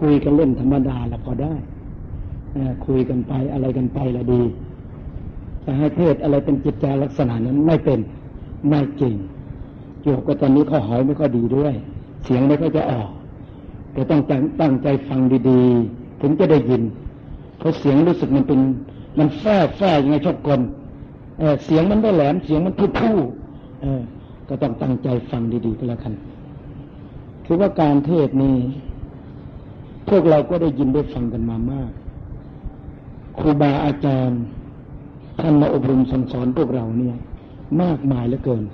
คุยกันเล่นธรรมดาละพอได้คุยกันไปอะไรกันไปละดีจะให้เทศอะไรเป็นจิตใจลักษณะนั้นไม่เป็นไม่จริงโยกก็ตอนนี้ข้อหอยไม่ค่อยดีด้วย เสียงไม่ค่อยจะออกแต่ต้องตั้งใจฟังดีๆ ถึงจะได้ยิน เพราะเสียงรู้สึกมันเป็น มันแฝงแฝงยังไงชอบกลเเสียงมันได้แหลมเสียงมันทุ่ๆเออก็ต้องตั้งใจฟังดีๆก็แล้วกัน คือว่าการเทศนี้ พวกเราก็ได้ยินได้ฟังกันมามากครูบาอาจารย์ท่านมาอบรมสั่งสอนพวกเราเนี่ย มากมายเหลือเกิน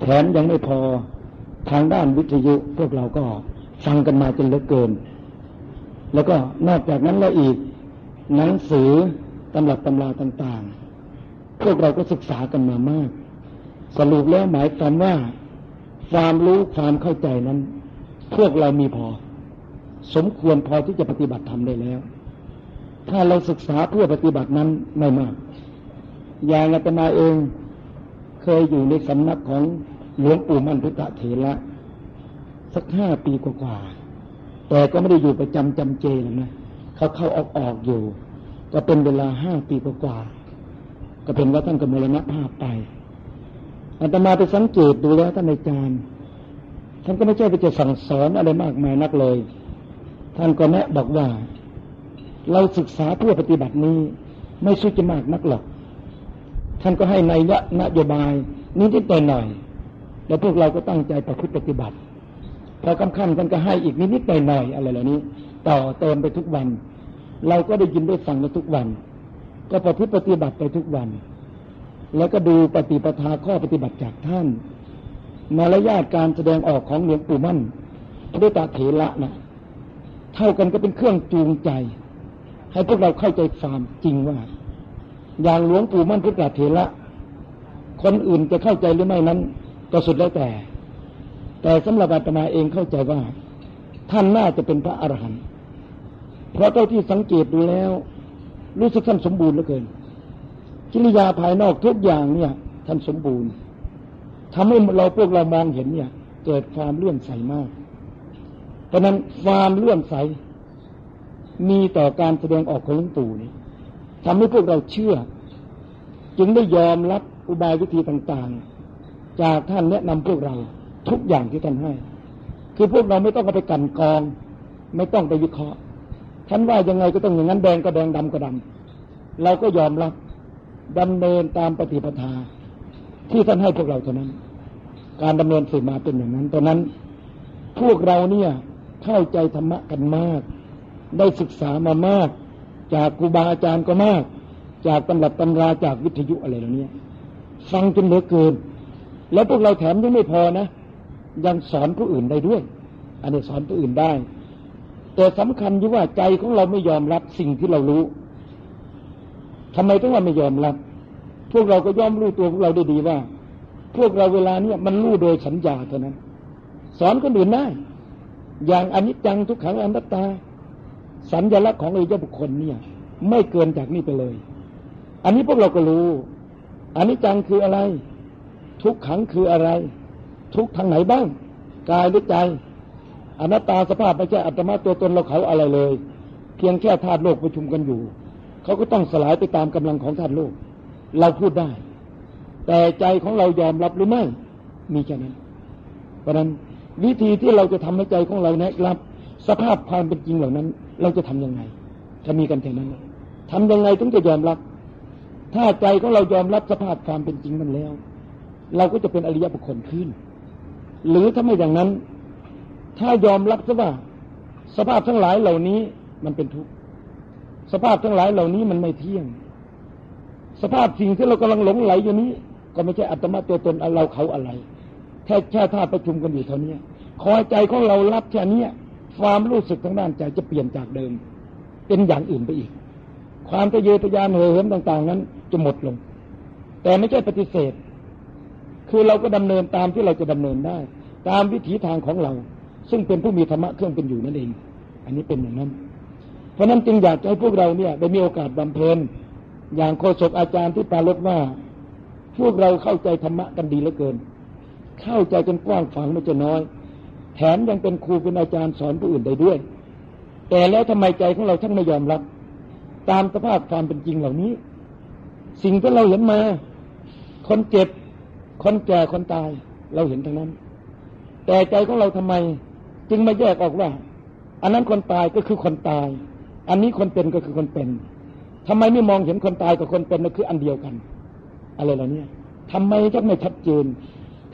แถมยังไม่พอทางด้านวิทยุพวกเราก็ฟังกันมาจนเหลือเกิน แล้วก็นอกจากนั้นแล้วอีก หนังสือตำรับตำราต่างๆ พวกเราก็ศึกษากันมามาก สรุปแล้วหมายความว่า ความรู้ความเข้าใจนั้น พวกเรามีพอ สมควรพอที่จะปฏิบัติทำได้แล้ว ถ้าเราศึกษาเพื่อปฏิบัตินั้นไม่มากอย่างอาตมาเองเคยอยู่ในสำนักของหลวงปู่มั่นพุทธเถระสักห้าปีกว่าแต่ก็ไม่ได้อยู่ประจำจำเจเลยนะเขาเข้าออกออกอยู่ ก็เป็นเวลาห้าปีกว่าก็เป็นว่าท่านก็มรณภาพไปอาตมาไปสังเกตดูแล้วท่านอาจารย์ท่านก็ไม่ใช่ไปจะสั่งสอนอะไรมากมายนักเลย ท่านก็แนะบอกว่า เราศึกษาเพื่อปฏิบัตินี้ ไม่สู้จะมากนักหรอกท่านก็ให้ในยะนโยบายนิดๆหน่อยๆแล้วพวกเราก็ตั้งใจประพฤติปฏิบัติพอคำคัท่านก็ให้อีกนิดๆหน่อยๆอะไรเหล่านี้ ต่อเติมไปทุกวัน เราก็ได้ยินได้ฟังไปทุกวัน ก็ประพฤติปฏิบัติไปทุกวัน แล้วก็ดูปฏิปทาข้อปฏิบัติจากท่านมารยาทการแสดงออกของหลวงปู่มั่นพระตาเถระนะ เท่ากันก็เป็นเครื่องจูงใจ ให้พวกเราเข้าใจความจริงว่า อย่างหลวงปู่มั่นพุทธเถระคนอื่นจะเข้าใจหรือไม่นั้น ก็สุดแล้วแต่ แต่สำหรับอาตมาเองเข้าใจว่า ท่านน่าจะเป็นพระอรหันต์เพราะเท่าที่สังเกตดูแล้ว รู้สึกท่านสมบูรณ์เหลือเกิน กิริยาภายนอกทุกอย่างเนี่ย ท่านสมบูรณ์ทำให้เราพวกเรามองเห็นเนี่ย เกิดความเลื่อมใสมาก เพราะนั้นความเลื่อมใส มีต่อการแสดงออกของหลวงปู่นี่ทำให้พวกเราเชื่อ จึงได้ยอมรับอุบายวิธีต่างๆ จากท่านแนะนำพวกเราทุกอย่างที่ท่านให้ คือพวกเราไม่ต้องไปกันกอง ไม่ต้องไปวิเคราะห์ท่านว่ายังไงก็ต้องอย่างนั้นแดงก็แดงดำก็ดำเราก็ยอมรับดำเนินตามปฏิปทา ที่ท่านให้พวกเราเท่านั้น การดำเนินสืบมาเป็นอย่างนั้นตอนนั้น พวกเราเนี่ย เข้าใจธรรมะกันมาก ได้ศึกษามามาก จากครูบาอาจารย์ก็มาก จากตำรับตำราจากวิทยุอะไรเหล่านี้ฟังจนเหลือเกิน แล้วพวกเราแถมยังไม่พอนะ ยังสอนผู้อื่นได้ด้วย อันนี้สอนผู้อื่นได้ แต่สำคัญที่ว่าใจของเราไม่ยอมรับสิ่งที่เรารู้ทำไมต้องว่าไม่ยอมรับ พวกเราก็ย่อมรู้ตัวพวกเราได้ดีว่า พวกเราเวลาเนี้ยมันรู้โดยสัญญาเท่านั้น สอนคนอื่นได้ อย่างอนิจจังทุกขังอนัตตา สัญลักษณ์ของอริยบุคคลเนี่ย ไม่เกินจากนี้ไปเลย อันนี้พวกเราก็รู้อันนี้จังคืออะไร ทุกขังคืออะไร ทุกทางไหนบ้าง กายหรือใจอนัตตาสภาพไม่ใช่อัตมาตัวตนเราเขาอะไรเลย เพียงแค่ธาตุโลกประชุมกันอยู่เขาก็ต้องสลายไปตามกำลังของธาตุโลก เราพูดได้ แต่ใจของเรายอมรับหรือไม่ มีแค่นั้น เพราะนั้น วิธีที่เราจะทำให้ใจของเราเนี่ยรับ สภาพความเป็นจริงเหล่านั้น เราจะทํำยังไงถ้ามีกันแค่นั้นทำยังไงถึงจะยอมรับ ถ้าใจของเรายอมรับสภาพความเป็นจริงนั้นแล้ว เราก็จะเป็นอริยบุคคลขึ้น หรือถ้าไม่อย่างนั้น ถ้ายอมรับซะว่า สภาพทั้งหลายเหล่านี้มันเป็นทุกข์สภาพทั้งหลายเหล่านี้มันไม่เที่ยง สภาพสิ่งที่เรากำลังหลงไหลอยู่นี้ ก็ไม่ใช่อัตมาตัวตนเราเขาอะไร แค่แค่ธาตุประชุมกันอยู่เท่านี้คอยใจของเรารับแค่นี้ความรู้สึกทางด้านใจจะเปลี่ยนจากเดิม เป็นอย่างอื่นไปอีก ความทะเยอทะยานเหิมต่าง ๆ นั้นจะหมดลง แต่ไม่ใช่ปฏิเสธ คือเราก็ดำเนินตามที่เราจะดำเนินได้ ตามวิถีทางของเรา ซึ่งเป็นผู้มีธรรมะเครื่องเป็นอยู่นั่นเอง อันนี้เป็นอย่างนั้น เพราะนั้นจึงอยากให้พวกเราเนี่ยได้มีโอกาสบำเพ็ญอย่างโฆษกอาจารย์ที่ปรารถว่าพวกเราเข้าใจธรรมะกันดีเหลือเกิน เข้าใจจนกว้างฝังไม่จะน้อย แถมยังเป็นครูเป็นอาจารย์สอนผู้อื่นได้ด้วย แต่แล้วทำไมใจของเราทั้งไม่ยอมรับ ตามสภาพความเป็นจริงเหล่านี้ สิ่งที่เราเห็นมา คนเจ็บ คนแก่คนตาย เราเห็นทั้งนั้น แต่ใจของเราทำไม จึงมาแยกออกว่า อันนั้นคนตายก็คือคนตาย อันนี้คนเป็นก็คือคนเป็นทำไมไม่มองเห็นคนตายกับคนเป็นนั่นคืออันเดียวกัน อะไรเหล่านี้ทำไมจังไม่ชัดเจน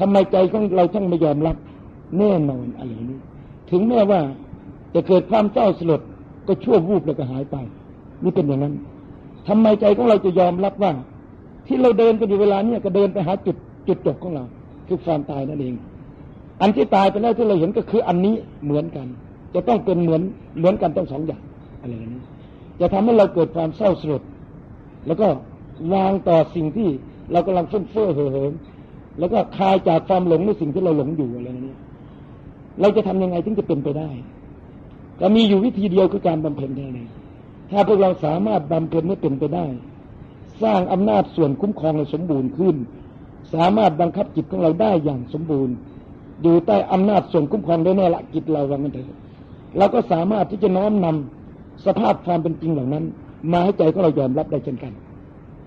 ทำไมใจของเราช่างไม่ยอมรับแน่นอนอะไรนี้ถึงแม้ว่าจะเกิดความเศร้าสลดก็ชั่ววูบแล้วก็หายไป นี่เป็นอย่างนั้นทำไมใจของเราจะยอมรับว่า ที่เราเดินกันอยู่เวลาเนี่ยก็เดินไปหาจุดจุดจบของเรา คือความตายนั่นเอง อันที่ตายไปแล้วที่เราเห็นก็คืออันนี้เหมือนกัน จะต้องเป็นเหมือนเหมือนกันทั้งสองอย่างอะไรนี้จะทำให้เราเกิดความเศร้าสลดแล้วก็วางต่อสิ่งที่เรากำลังเฟ้อเฟ้อเห่อเหิม แล้วก็คลายจากความหลงในสิ่งที่เราหลงอยู่อะไรนี้ เราจะทำยังไงถึงจะเป็นไปได้ ก็มีอยู่วิธีเดียวคือการบำเพ็ญเท่านั้นถ้าพวกเราสามารถบำเพ็ญให้เป็นไปได้ สร้างอำนาจส่วนคุ้มครองให้สมบูรณ์ขึ้น สามารถบังคับจิตของเราได้อย่างสมบูรณ์ อยู่ใต้อำนาจส่วนคุ้มครองได้แน่ละจิตเราว่างั้นเถอะเราก็สามารถที่จะน้อมนำสภาพความเป็นจริงเหล่านั้น มาให้ใจของเรายอมรับได้เช่นกัน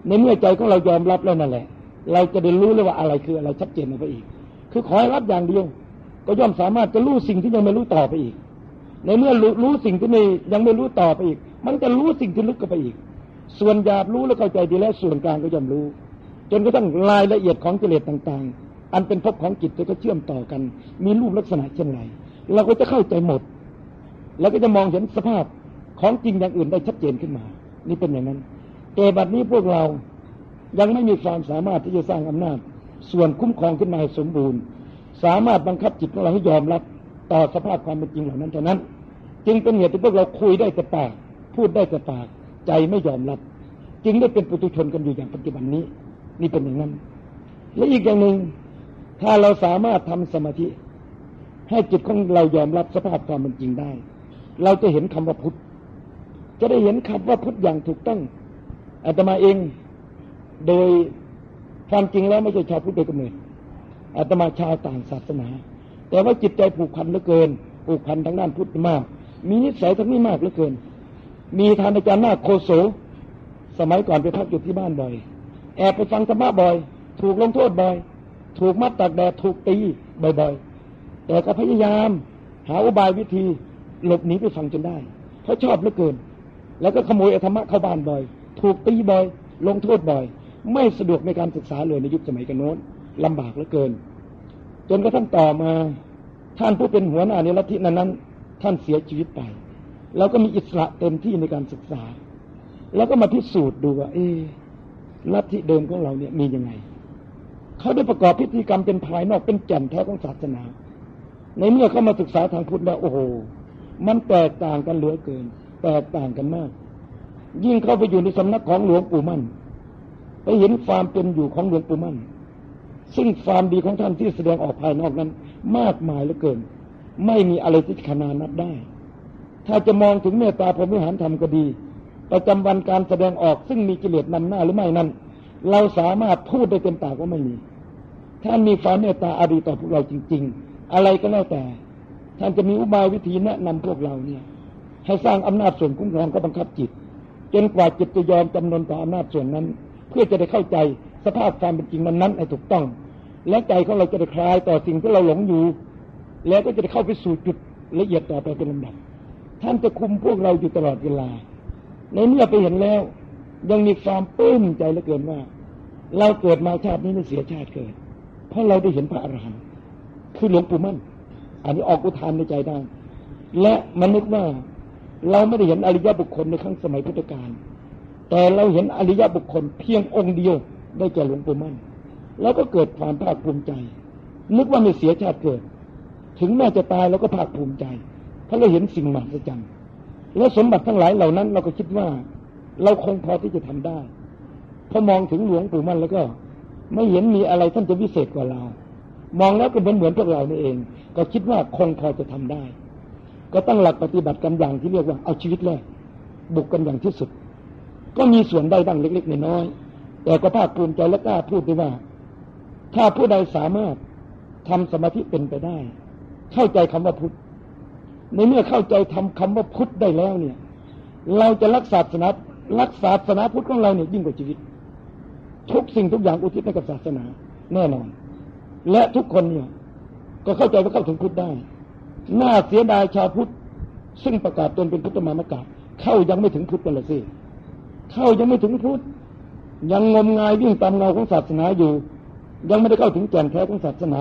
ในเมื่อใจของเรายอมรับแล้วนั่นแหละ เราจะได้รู้เลยว่าอะไรคืออะไรชัดเจนไปอีก คือขอให้รับอย่างเดียว ก็ย่อมสามารถจะรู้สิ่งที่ยังไม่รู้ต่อไปอีก ในเมื่อรู้รู้สิ่งที่ไม่ยังไม่รู้ต่อไปอีก มันจะรู้สิ่งที่ลึกก็ไปอีก ส่วนหยาบรู้แล้วเข้าใจดีแล้วส่วนกลางก็ย่อมรู้ จนกระทั่งรายละเอียดของกิเลสต่างๆ อันเป็นภพของจิตก็เชื่อมต่อกัน มีรูปลักษณะเช่นไรเราก็จะเข้าใจหมด แล้วก็จะมองเห็นสภาพของจริงอย่างอื่นได้ชัดเจนขึ้นมา นี่เป็นอย่างนั้นแต่บัดนี้พวกเรา ยังไม่มีความสามารถที่จะสร้างอำนาจ ส่วนคุ้มครองขึ้นมาให้สมบูรณ์ สามารถบังคับจิตของเราให้ยอมรับต่อสภาพความเป็นจริงเหล่านั้นเท่านั้น จึงเป็นเหตุที่พวกเราคุยได้แต่ปาก พูดได้แต่ปาก ใจไม่ยอมรับ จึงได้เป็นปุถุชนกันอยู่อย่างปัจจุบันนี้ นี่เป็นอย่างนั้น และอีกอย่างหนึ่งถ้าเราสามารถทำสมาธิ ให้จิตของเรายอมรับสภาพความเป็นจริงได้ เราจะเห็นคำว่าพุทธจะได้เห็นคำว่าพุทธอย่างถูกต้องอาตมาเอง โดยความจริงแล้วไม่ใช่ชาวพุทธโดยกำเนิดอาตมาชาวต่างศาสนา แต่ว่าจิตใจผูกพันเหลือเกิน ผูกพันทางด้านพุทธมาก มีนิสัยทั้งนี้มากเหลือเกิน มีทานอาจารย์นาคโคโส สมัยก่อนไปพักอยู่ที่บ้านบ่อย แอบไปฟังธรรมะบ่อย ถูกลงโทษบ่อย ถูกมัดตากแดดถูกตีบ่อยๆ แต่ก็พยายาม หาอุบายวิธีหลบหนีไปฟังจนได้ เพราะชอบเหลือเกิน แล้วก็ขโมยธรรมะเข้าบ้านบ่อย ถูกตีบ่อย ลงโทษบ่อย ไม่สะดวกในการศึกษาเลยในยุคสมัยกันโน้นลำบากเหลือเกิน จนกระทั่งต่อมา ท่านผู้เป็นหัวหน้าในลัทธินั้นนั้นท่านเสียชีวิตไปเราก็มีอิสระเต็มที่ในการศึกษา แล้วก็มาพิสูจน์ดูว่า เอลัทธิเดิมของเราเนี่ยมียังไง เขาได้ประกอบพิธีกรรมเป็นภายนอกเป็นแก่นแท้ของศาสนา ในเมื่อเขามาศึกษาทางพุทธแล้วโอ้โห มันแตกต่างกันเหลือเกิน แตกต่างกันมาก ยิ่งเข้าไปอยู่ในสำนักของหลวงปู่มั่น ไปเห็นความเป็นอยู่ของหลวงปู่มั่น ซึ่งความดีของท่านที่แสดงออกภายนอกนั้น มากมายเหลือเกิน ไม่มีอะไรที่ขนานับได้ ถ้าจะมองถึงเมตตาพรหมิหารธรรมก็ดี ประจำวันการแสดงออกซึ่งมีกิเลสนำหน้าหรือไม่นั้น เราสามารถพูดได้เต็มปากว่าไม่มีท่านมีความเมตตาอารีต่อพวกเราจริง ๆ อะไรก็แล้วแต่ ท่านจะมีอุบายวิธีแนะนำพวกเราเนี่ย ให้สร้างอำนาจส่วนคุ้มครองก็บังคับจิต จนกว่าจิตจะยอมจำนนต่ออำนาจส่วนนั้น เพื่อจะได้เข้าใจสภาพความเป็นจริงนั้นนั้นให้ถูกต้อง และใจของเราจะได้คลายต่อสิ่งที่เราหลงอยู่ แล้วก็จะได้เข้าไปสู่จุดละเอียดต่อไปเป็นลำดับท่านจะคุมพวกเราอยู่ตลอดเวลา ในเมื่อไปเห็นแล้ว ยังมีความปลื้มใจเหลือเกินว่า เราเกิดมาชาตินี้ไม่เสียชาติเกิด เพราะเราได้เห็นพระอรหันต์คือหลวงปู่มั่น อันนี้ออกอุทานในใจได้ และมันนึกว่าเราไม่ได้เห็นอริยบุคคลในครั้งสมัยพุทธกาล แต่เราเห็นอริยบุคคลเพียงองค์เดียวได้แก่หลวงปู่มั่น แล้วก็เกิดความภาคภูมิใจ นึกว่าไม่เสียชาติเกิด ถึงแม้จะตายเราก็ภาคภูมิใจ เพราะเราเห็นสิ่งมหัศจรรย์และสมบัติทั้งหลายเหล่านั้น เราก็คิดว่า เราคงพอที่จะทำได้พอมองถึงหลวงปู่มั่นแล้วก็ ไม่เห็นมีอะไรท่านจะวิเศษกว่าเรา มองแล้วก็เหมือนเหมือนพวกเรานี่เอง ก็คิดว่าคงพอจะทำได้ ก็ตั้งหลักปฏิบัติกันอย่างที่เรียกว่าเอาชีวิตแรกบุกกันอย่างที่สุด ก็มีส่วนได้บ้างเล็กๆน้อยๆแต่ก็ภาคภูมิใจและกล้าพูดได้ว่า ถ้าผู้ใดสามารถทำสมาธิเป็นไปได้ เข้าใจคำว่าพุทธในเมื่อเข้าใจทำคำว่าพุทธได้แล้วเนี่ย เราจะรักษาศาสนารักษาศาสนาพุทธของเราเนี่ยยิ่งกว่าชีวิต ทุกสิ่งทุกอย่างอุทิศให้กับศาสนาแน่นอน และทุกคนเนี่ย ก็เข้าใจว่าเข้าถึงพุทธได้ น่าเสียดายชาวพุทธซึ่งประกาศตนเป็นพุทธมามกะเข้ายังไม่ถึงพุทธกันเลยสิ เข้ายังไม่ถึงพุทธยังงมงายวิ่งตามเงาของศาสนาอยู่ ยังไม่ได้เข้าถึงแก่นแท้ของศาสนา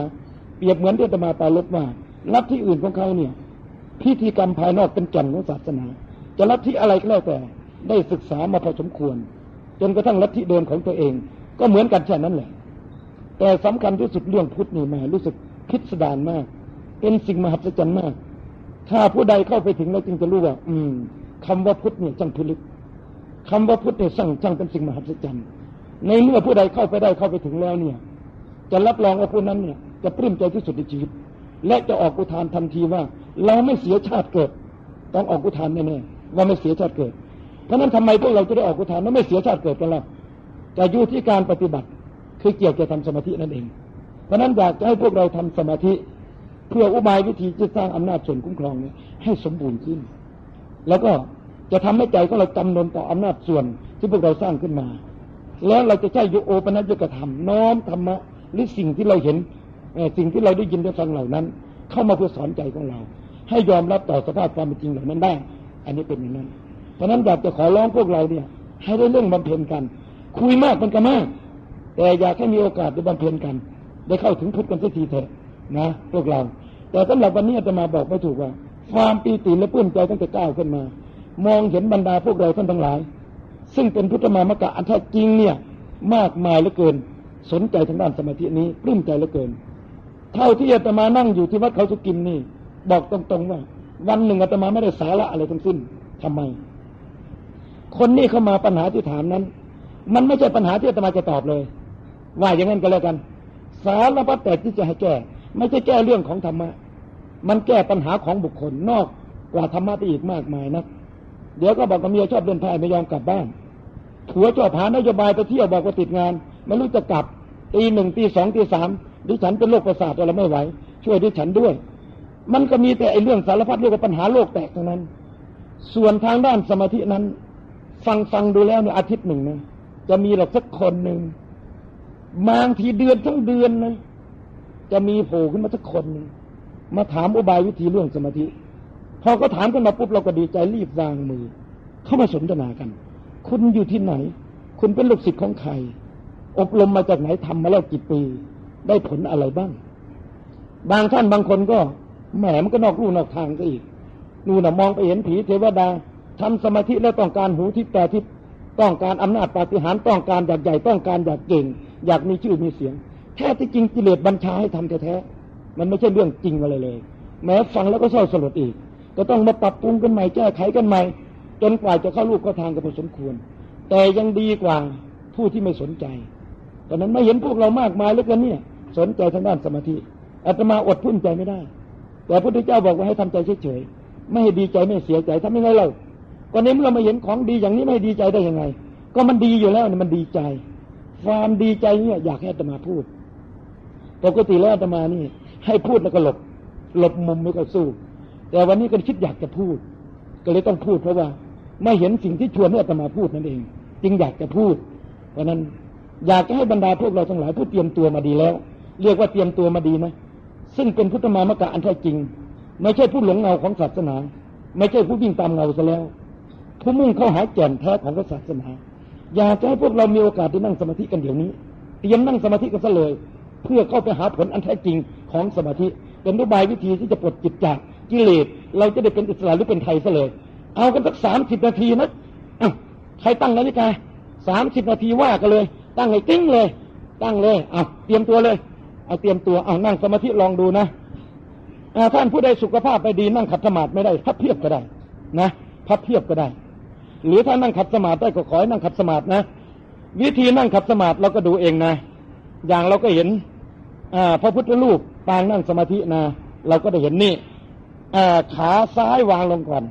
เปรียบเหมือนที่อตมาปารบว่าลับทธิอื่นของเขาเนี่ยพิธีกรรมภายนอกเป็นแก่นของศาสนา จะลับทธิอะไรก็แล้วแต่ได้ศึกษามาพอสมควร จนกระทั่งลัทธิเดิมของตัวเอง ก็เหมือนกันแค่นั้นแหละ แต่สำคัญที่สุดเรื่องพุทธนี่แมารู้สึกพิสดารมาก เป็นสิ่งมหัศจรรย์มาก ถ้าผู้ใดเข้าไปถึงแล้วจึงจะรู้ว่า อืมคำว่าพุทธเนี่ยจังพิลึก คำว่าพุทธเนี่ยสั่งจังเป็นสิ่งมหัศจรรย์ ในเมื่อผู้ใดเข้าไปได้เข้าไปถึงแล้วเนี่ย จะรับรองว่าผู้นั้นเนี่ย จะปลื้มใจที่สุดในชีวิต และจะออกอุทานทันทีว่า เราไม่เสียชาติเกิด ต้องออกอุทานแน่ๆว่าไม่เสียชาติเกิด เพราะนั้นทำไมพวกเราจะได้ออกอุทานว่าไม่เสียชาติเกิดกันล่ะจะอยู่ที่การปฏิบัติคือเกี่ยวกับทำสมาธินั่นเอง เพราะนั้นอยากจะให้พวกเราทำสมาธิ เพื่ออุบายวิธีจะสร้างอำนาจส่วนคุ้มครองเนี่ยให้สมบูรณ์ขึ้น แล้วก็ จะทำให้ใจของเราจำนนต่ออำนาจส่วนที่พวกเราสร้างขึ้นมา แล้วเราจะใช้โยโอปนัญญกธรรมน้อมธรรมะหรือสิ่งที่เราเห็นสิ่งที่เราได้ยินได้ฟังเหล่านั้น เข้ามาเพื่อสอนใจของเรา ให้ยอมรับต่อสภาพความเป็นจริงเหล่านั้นได้ อันนี้เป็นอย่างนั้น เพราะนั้นอยากจะขอร้องพวกเราเนี่ย ให้ได้เรื่องบำเพ็ญกัน คุยมากมันก็มาก แต่อยากให้มีโอกาสได้บำเพ็ญกัน ได้เข้าถึงพุทธกันสักทีเถอะนะ พวกเรา แต่สำหรับวันนี้จะมาบอกไม่ถูกว่า ความปีติและปลื้มใจตั้งแต่ก้าวขึ้นมา มองเห็นบรรดาพวกเราท่านทั้งหลาย ซึ่งเป็นพุทธมามกะอันแท้จริงเนี่ยมากมายเหลือเกิน สนใจทางด้านสมาธินี้ปลื้มใจเหลือเกิน เท่าที่อาตมานั่งอยู่ที่วัดเขาสุกินนี่ บอกตรงๆว่า วันหนึ่งอาตมาไม่ได้สาระอะไรทั้งสิ้นทำไม คนนี้เข้ามาปัญหาที่ถามนั้น มันไม่ใช่ปัญหาที่อาตมาจะตอบเลย ว่าอย่างนั้นก็แล้วกัน สารพัดแต่ที่จะให้แก้ ไม่ใช่แก้เรื่องของธรรมะมันแก้ปัญหาของบุคคลนอกกว่าธรรมะไปอีกมากมายนะ เดี๋ยวก็บอกกับเมียชอบเดินพายไม่ยอมกลับบ้านผัวชอบหานโยบายไปเที่ยวบอกว่าติดงาน ไม่รู้จะกลับตีหนึ่งตีสองตีสามดิฉันเป็นโรคประสาทอะไรไม่ไหว ช่วยดิฉันด้วย มันก็มีแต่ไอ้เรื่องสารพัดเรื่องปัญหาโลกแตกทั้งนั้น ส่วนทางด้านสมาธินั้น ฟังฟังดูแล้วเนี่ยอาทิตย์หนึ่งนะจะมีหรอกสักคนหนึ่งบางทีเดือนทั้งเดือนนะจะมีโผล่ขึ้นมาสักคนหนึ่งมาถามอุบายวิธีเรื่องสมาธิ พอก็ถามกันมาปุ๊บเราก็ดีใจรีบวางมือ เข้ามาสนทนากัน คุณอยู่ที่ไหน คุณเป็นลูกศิษย์ของใคร อบรมมาจากไหนทำมาแล้วกี่ปี ได้ผลอะไรบ้าง บางท่านบางคนก็แหมมันก็นอกลู่นอกทางก็อีกนู่นนะมองไปเห็นผีเทวดาทำสมาธิแล้วต้องการหูทิพย์ตาทิพย์ต้องการอำนาจปาฏิหาริย์ต้องการอยากใหญ่ต้องการอยากเก่ง อยากมีชื่อมีเสียง แท้ที่จริงกิเลสบัญชาให้ทำแท้ๆมันไม่ใช่เรื่องจริงอะไรเลย แม้ฟังแล้วก็เศร้าสลดอีก ก็ต้องมาปรับปรุงกันใหม่แก้ไขกันใหม่ จนกว่าจะเข้าลูกเข้าทางกันพอสมควร แต่ยังดีกว่าผู้ที่ไม่สนใจตอนนั้นไม่เห็นพวกเรามากมายเหลือเกินเนี่ย สนใจทางด้านสมาธิอาตมาอดพุ่นใจไม่ได้ แต่พระพุทธเจ้าบอกว่าให้ทำใจเฉยๆไม่ให้ดีใจไม่เสียใจทำยังไงเราก็ในเมื่อมาเห็นของดีอย่างนี้ไม่ดีใจได้ยังไง ก็มันดีอยู่แล้วเนี่ยมันดีใจ ความดีใจเนี่ยอยากให้อาตมาพูดปกติแล้วอาตมานี่ ให้พูดแล้วก็หลบ หลบมุมไม่ก็สู้ แต่วันนี้ก็คิดอยากจะพูด ก็เลยต้องพูดเพราะว่า ไม่เห็นสิ่งที่ชวนให้อาตมาพูดนั่นเอง จึงอยากจะพูด เพราะนั้นอยากจะให้บรรดาพวกเราทั้งหลายผู้เตรียมตัวมาดีแล้ว เรียกว่าเตรียมตัวมาดีนะซึ่งเป็นพุทธมามกะอันแท้จริง ไม่ใช่ผู้หลงเงาของศาสนา ไม่ใช่ผู้วิ่งตามเงาซะแล้ว ผู้มุ่งเข้าหาแก่นแท้ของศาสนา อยากจะให้พวกเรามีโอกาสได้นั่งสมาธิกันเดี๋ยวนี้เตรียมนั่งสมาธิกันซะเลย เพื่อเข้าไปหาผลอันแท้จริงของสมาธิ เป็นนโยบายวิธีที่จะปลดจิตจาก กิเลสเราจะได้เป็นอิสระหรือเป็นไทยซะเลย เอากันสักสามสิบนาทีนะอ้าวใครตั้งนาฬิกาสามสิบนาทีว่ากันเลย ตั้งให้ติ้งเลย ตั้งเลยเอาเตรียมตัวเลยเอาเตรียมตัวเอานั่งสมาธิลองดูนะท่านผู้ใดสุขภาพไม่ดีนั่งขัดสมาธิไม่ได้พับเพียบก็ได้ นะพับเพียบก็ได้ หรือถ้านั่งขัดสมาธิได้ก็ขอให้นั่งขัดสมาธินะวิธีนั่งขัดสมาธิเราก็ดูเองนะ อย่างเราก็เห็นอ่าพระพุทธรูปปางนั่งสมาธินะ เราก็ได้เห็นนี่ ขาซ้ายวางลงก่อน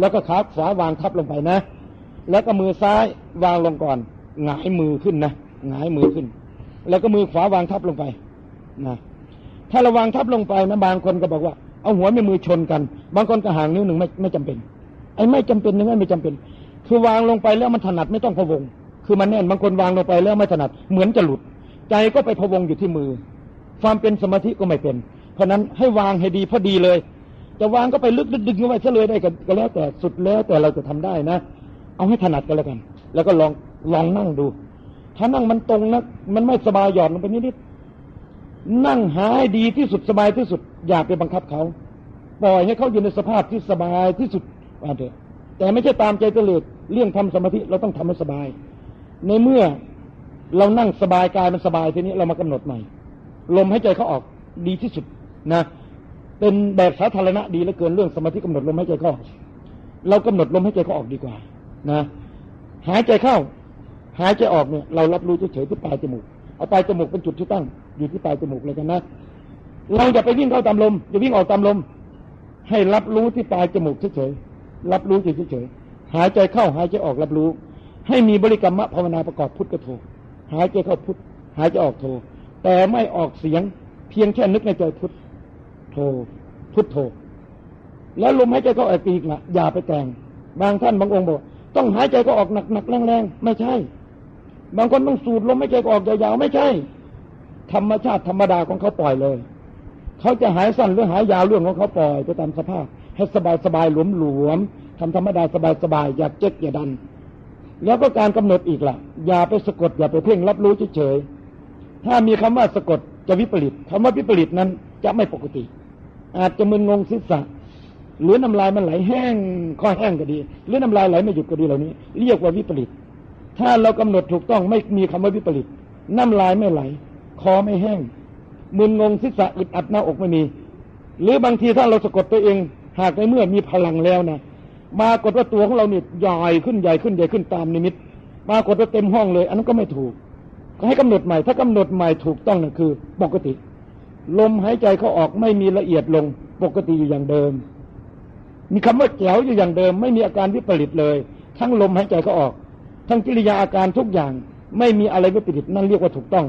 แล้วก็ขาขวาวางทับลงไปนะ แล้วก็มือซ้ายวางลงก่อน หงายมือขึ้นนะหงายมือขึ้น แล้วก็มือขวาวางทับลงไปนะถ้าเราวางทับลงไปนะบางคนก็บอกว่าเอาหัวแม่มือชนกัน บางคนก็ห่างนิ้วหนึ่งไม่ไม่จำเป็น ไอ้ไม่จำเป็นนึงไม่จำเป็น คือวางลงไปแล้วมันถนัดไม่ต้องพะวง คือมันแน่นบางคนวางลงไปแล้วไม่ถนัด เหมือนจะหลุด ใจก็ไปพะวงอยู่ที่มือ ความเป็นสมาธิก็ไม่เป็น เพราะนั้นให้วางให้ดีพอดีเลย จะวางก็ไปลึกดึงเข้าไปซะเลยได้ก็แล้วแต่สุดแล้วแต่เราจะทำได้นะ เอาให้ถนัดก็แล้วกัน แล้วก็ลองลองนั่งดู ถ้านั่งมันตรงนะมันไม่สบายหย่อนลงไปนิดๆนั่งหาให้ดีที่สุดสบายที่สุด อย่าไปบังคับเขาปล่อยให้เขาอยู่ในสภาพที่สบายที่สุดว่าเถอะแต่ไม่ใช่ตามใจตะเลิดเรื่องทำสมาธิเราต้องทำให้สบาย ในเมื่อเรานั่งสบายกายมันสบายทีนี้เรามากำหนดใหม่ ลมใหายใจเขาออกดีที่สุดนะ เป็นแบบสาธารณะดีเหลือเกินเรื่องสมาธิกำหนดลมหายใจเข้าอเรากำหนดลมหายใจเขาออกดีกว่า นะ หายใจเข้า หายใจออกเนี่ย เรารับรู้เฉยๆที่ปลายจมูกเอาปลายจมูกเป็นจุดที่ตั้ง อยู่ที่ปลายจมูกเลยกันนะเราอย่าไปวิ่งเข้าตามลมอย่าวิ่งออกตามลม ให้รับรู้ที่ปลายจมูกเฉยๆรับรู้เฉยๆหายใจเข้าหายใจออกรับรู้ ให้มีบริกรรมภาวนาประกอบพุทธกับโทหายใจเข้าพุทธหายใจออกโทแต่ไม่ออกเสียงเพียงแค่นึกในใจพุทธ โทพุทโทแล้วลมหายใจก็ออกปีกละอย่าไปแต่ง บางท่านบางองค์บอก ต้องหายใจก็ออกหนักๆแรงๆไม่ใช่ บางคนต้องสูดลมหายใจก็ออกยาวๆไม่ใช่ ธรรมชาติธรรมดาของเขาปล่อยเลย เขาจะหายสั้นหรือหายยาวเรื่องของเขาปล่อยไปตามสภาพ ให้สบายสบายหลวมหลวมๆทำธรรมดาสบายสบายอย่าเจ๊กอย่าดันแล้วก็การกำหนดอีกล่ะ อย่าไปสะกด อย่าไปเพ่งรับรู้เฉยๆถ้ามีคำว่าสะกดจะวิปริตคำว่าวิปริตนั้นจะไม่ปกติ อาจจะมึนงงศีรษะหรือน้ำลายมันไหลแห้งคอแห้งก็ดี หรือน้ำลายไหลไม่หยุดก็ดีเหล่านี้ เรียกว่าวิปริต ถ้าเรากำหนดถูกต้องไม่มีคำว่าวิปริต น้ำลายไม่ไหล คอไม่แห้งมึนงงศีรษะอึดอัดหน้าอกไม่มี หรือบางทีถ้าเราสะกดตัวเอง หากในเมื่อมีพลังแล้วนะมากฏว่าตัวของเราเนี่ยใหญ่ขึ้นใหญ่ขึ้นใหญ่ขึ้นตามนิมิตมากฏว่าเต็มห้องเลย อันนั้นก็ไม่ถูกก็ให้กำหนดใหม่ ถ้ากำหนดใหม่ถูกต้องนั่นคือปกติ ลมหายใจเขาออกไม่มีละเอียดลงปกติอยู่อย่างเดิม มีคำว่าแจ๋วอยู่อย่างเดิม ไม่มีอาการวิปริตเลย ทั้งลมหายใจเขาออก ทั้งกิริยาอาการทุกอย่าง ไม่มีอะไรวิปริตนั่นเรียกว่าถูกต้อง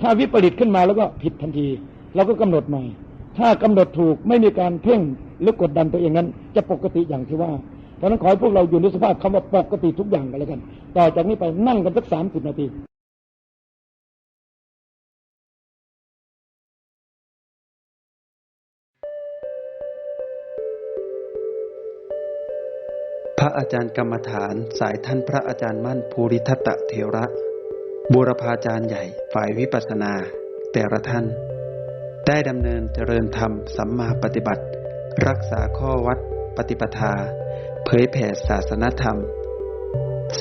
ถ้าวิปริตขึ้นมาแล้วก็ผิดทันทีเราก็กำหนดใหม่ ถ้ากำหนดถูกไม่มีการเพ่งหรือกดดันตัวเองนั้น จะปกติอย่างที่ว่าเพราะนั้นขอให้พวกเราอยู่ในสภาพคำว่าปกติทุกอย่างกันแล้วกัน ต่อจากนี้ไปนั่งกันสักสามสิบนาที ระอาจารย์กรรมฐาน สายท่านพระอาจารย์มั่นภูริทัตะเถระบูรพาจารย์ใหญ่ฝ่ายวิปัสสนา แต่ละท่าน ได้ดำเนินเจริญธรรมสัมมาปฏิบัติ รักษาข้อวัดปฏิปทา เผยแผ่ศาสนธรรม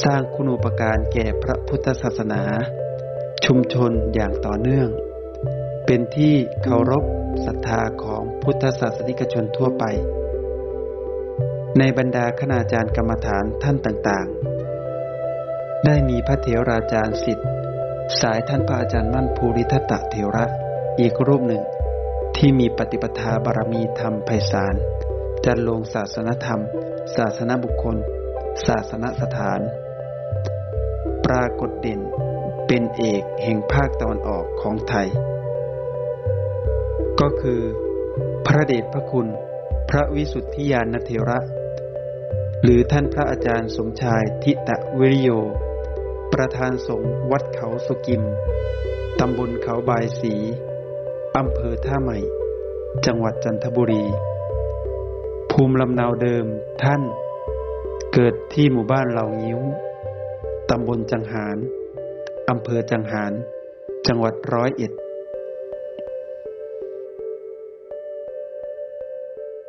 สร้างคุณูปการแก่พระพุทธศาสนา ชุมชนอย่างต่อเนื่อง เป็นที่เคารพศรัทธาของพุทธศาสนิกชนทั่วไป ในบรรดาคณาจารย์กรรมฐานท่านต่างๆ ได้มีพระเถราจารย์สิทธิ์สายท่านพระอาจารย์มั่นภูริทัตะเถระ อีกรูปหนึ่ง ที่มีปฏิปทาบารมีธรรมไพศาลจันลงศาสนธรรม ศาสนบุคคล ศาสนสถาน ปรากฏเด่นเป็นเอกแห่งภาคตะวันออกของไทย ก็คือ พระเดชพระคุณ พระวิสุทธิยานเถระ หรือท่านพระอาจารย์สมชายทิตะวิริโย ประธานสงฆ์วัดเขาสุกิม ตำบลเขาบายสี อำเภอท่าใหม่ จังหวัดจันทบุรี ภูมิลำเนาเดิมท่าน เกิดที่หมู่บ้านเหล่างิ้ว ตำบลจังหาร อำเภอจังหาร จังหวัดร้อยเอ็ด